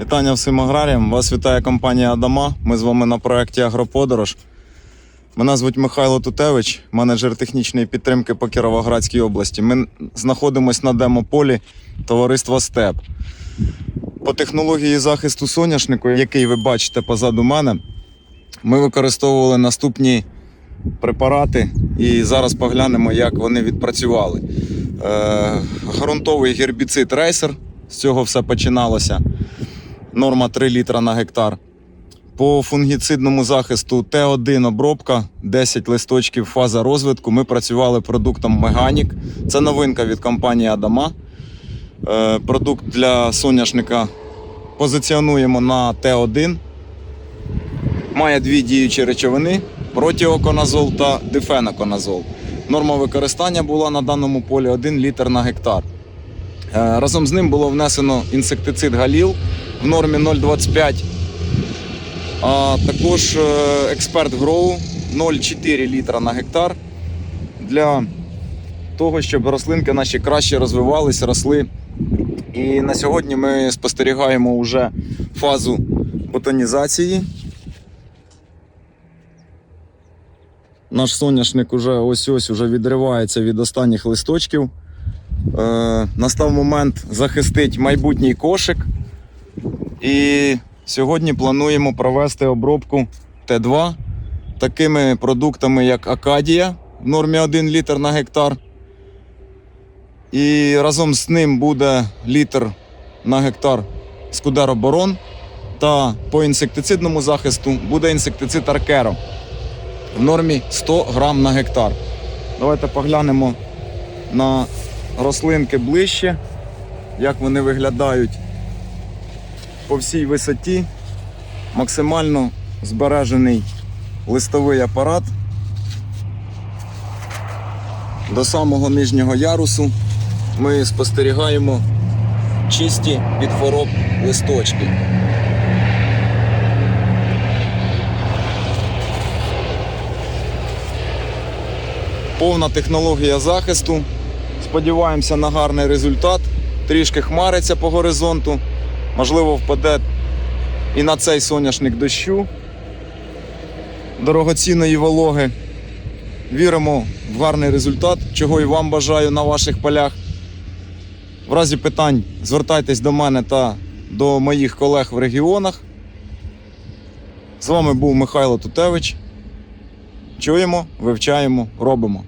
Вітання всім аграріям. Вас вітає компанія Адама. Ми з вами на проєкті Агроподорож. Мене звуть Михайло Тутевич, менеджер технічної підтримки по Кіровоградській області. Ми знаходимося на демополі товариства Степ. По технології захисту соняшнику, який ви бачите позаду мене, ми використовували наступні препарати і зараз поглянемо, як вони відпрацювали. Е, ґрунтовий гербіцид рейсер, з цього все починалося. Норма 3 літра на гектар. По фунгіцидному захисту Т1 обробка, 10 листочків фаза розвитку. Ми працювали продуктом Меганік. Це новинка від компанії Адама. Е, Продукт для соняшника позиціонуємо на Т1. Має дві діючі речовини: протіоконазол та дифеноконазол. Норма використання була на даному полі 1 літр на гектар. Е, Разом з ним було внесено інсектицид Галіл в нормі 0,25. А також е, експерт Гроу 0,4 літра на гектар для того, щоб рослинки наші краще розвивались, росли. І на сьогодні ми спостерігаємо вже фазу ботанізації. Наш соняшник уже ось-ось уже відривається від останніх листочків. Е, настав момент захистити майбутній кошик. І сьогодні плануємо провести обробку Т2 такими продуктами, як Акадія в нормі 1 літр на гектар. І разом з ним буде літр на гектар Скудероборон. Та по інсектицидному захисту буде інсектицид Аркеро в нормі 100 грам на гектар. Давайте поглянемо на рослинки ближче, як вони виглядають по всій висоті. Максимально збережений листовий апарат до самого нижнього ярусу ми спостерігаємо чисті від хвороб листочки. Повна технологія захисту. Сподіваємося на гарний результат. Трішки хмариться по горизонту. Можливо, впаде і на цей соняшник дощу дорогоцінної вологи. Віримо в гарний результат, чого і вам бажаю на ваших полях. В разі питань звертайтесь до мене та до моїх колег в регіонах. З вами був Михайло Тутевич. Чуємо, вивчаємо, робимо.